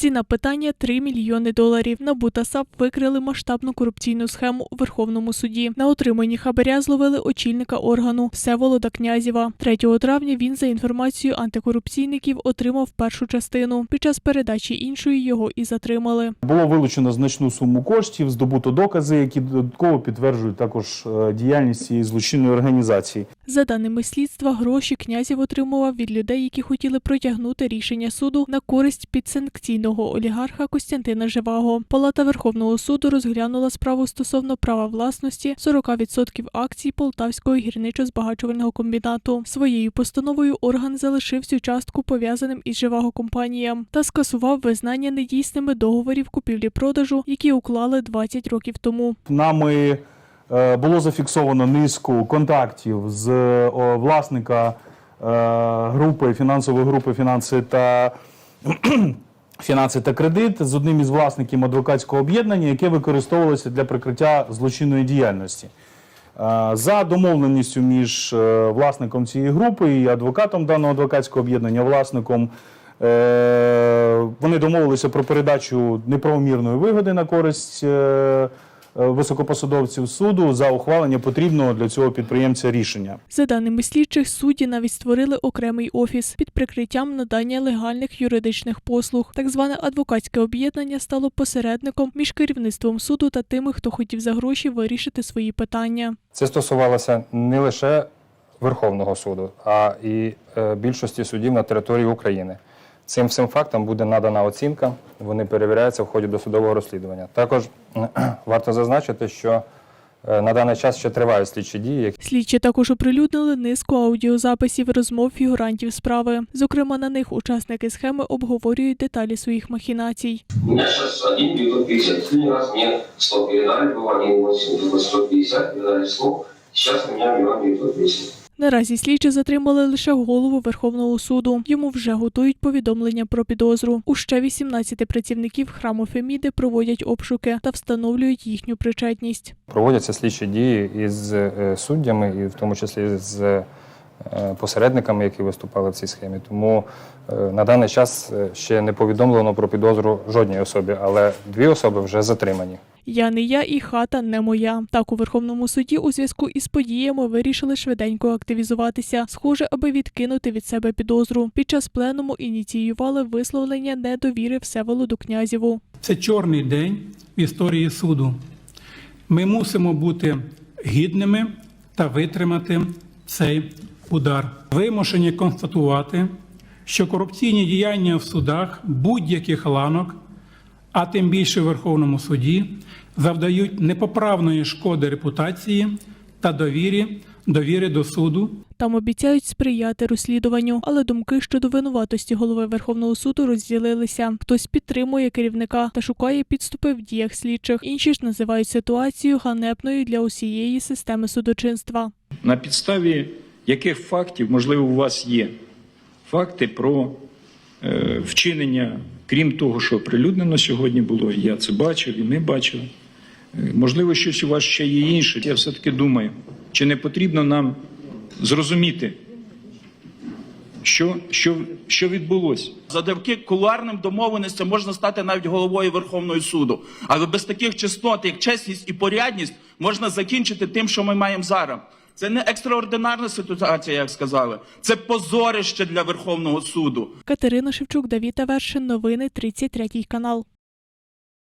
Ціна питання 3 мільйони доларів. НАБУ та САП викрили масштабну корупційну схему у Верховному суді. На отриманні хабаря зловили очільника органу Всеволода Князєва. 3 травня він за інформацією антикорупційників отримав першу частину. Під час передачі іншої його і затримали. Було вилучено значну суму коштів, здобуто докази, які додатково підтверджують також е, діяльність цієї злочинної організації. За даними слідства, гроші князів отримував від людей, які хотіли протягнути рішення суду на користь підсанкційного олігарха Костянтина Живаго. Палата Верховного суду розглянула справу стосовно права власності 40% акцій Полтавського гірничо-збагачувального комбінату. Своєю постановою орган залишив цю частку пов'язаним із Живаго компаніям та скасував визнання недійсними договорів купівлі-продажу, які уклали 20 років тому. Нами е, було зафіксовано низку контактів з власника е, групи фінансової групи фінанси та фінанси та кредит з одним із власників адвокатського об'єднання, яке використовувалося для прикриття злочинної діяльності. Е, За домовленістю між е, власником цієї групи і адвокатом даного адвокатського об'єднання, власником, е, вони домовилися про передачу неправомірної вигоди на користь високопосадовців суду за ухвалення потрібного для цього підприємця рішення. За даними слідчих, судді навіть створили окремий офіс під прикриттям надання легальних юридичних послуг. Так зване адвокатське об'єднання стало посередником між керівництвом суду та тими, хто хотів за гроші вирішити свої питання. Це стосувалося не лише Верховного суду, а і е, більшості судів на території України. Цим всім фактам буде надана оцінка, вони перевіряються в ході досудового розслідування. Також варто зазначити, що е, на даний час ще тривають слідчі дії, Слідчі також оприлюднили низку аудіозаписів розмов фігурантів справи. Зокрема, на них учасники схеми обговорюють деталі своїх махінацій. У меня сейчас 1 950. Последний раз мне 100 передали, было 1,8, было 150, передали 100. Сейчас у меня миллион 910. Наразі слідчі затримали лише голову Верховного суду. Йому вже готують повідомлення про підозру. У ще 18 працівників храму Феміди проводять обшуки та встановлюють їхню причетність. проводяться слідчі дії із е, суддями, і в тому числі з е, посередниками, які виступали в цій схемі. Тому е, на даний час е, ще не повідомлено про підозру жодній особі, але дві особи вже затримані. Я не я і хата не моя. Так у Верховному суді у зв'язку із подіями вирішили швиденько активізуватися, схоже, аби відкинути від себе підозру. Під час пленуму ініціювали висловлення недовіри Всеволоду Князєву. Це чорний день в історії суду. Ми мусимо бути гідними та витримати цей удар. Вимушені констатувати, що корупційні діяння в судах будь-яких ланок, а тим більше в Верховному суді, завдають непоправної шкоди репутації та довірі, довіри до суду Там обіцяють сприяти розслідуванню, але думки щодо винуватості голови Верховного суду розділилися. Хтось підтримує керівника та шукає підступи в діях слідчих. Інші ж називають ситуацію ганебною для усієї системи судочинства. На підставі яких фактів, можливо, у вас є факти про е, вчинення, крім того, що оприлюднено сьогодні було, я це бачив і ми бачили. Е, можливо, щось у вас ще є інше. Я все-таки думаю, чи не потрібно нам зрозуміти, що, що, що відбулося. Завдяки кулуарним домовленостям можна стати навіть головою Верховного суду. Але без таких чеснот, як чесність і порядність, можна закінчити тим, що ми маємо зараз. Це не екстраординарна ситуація, як сказали. Це позорище для Верховного суду. Катерина Шевчук, Давіта Вершин, Новини 33 канал.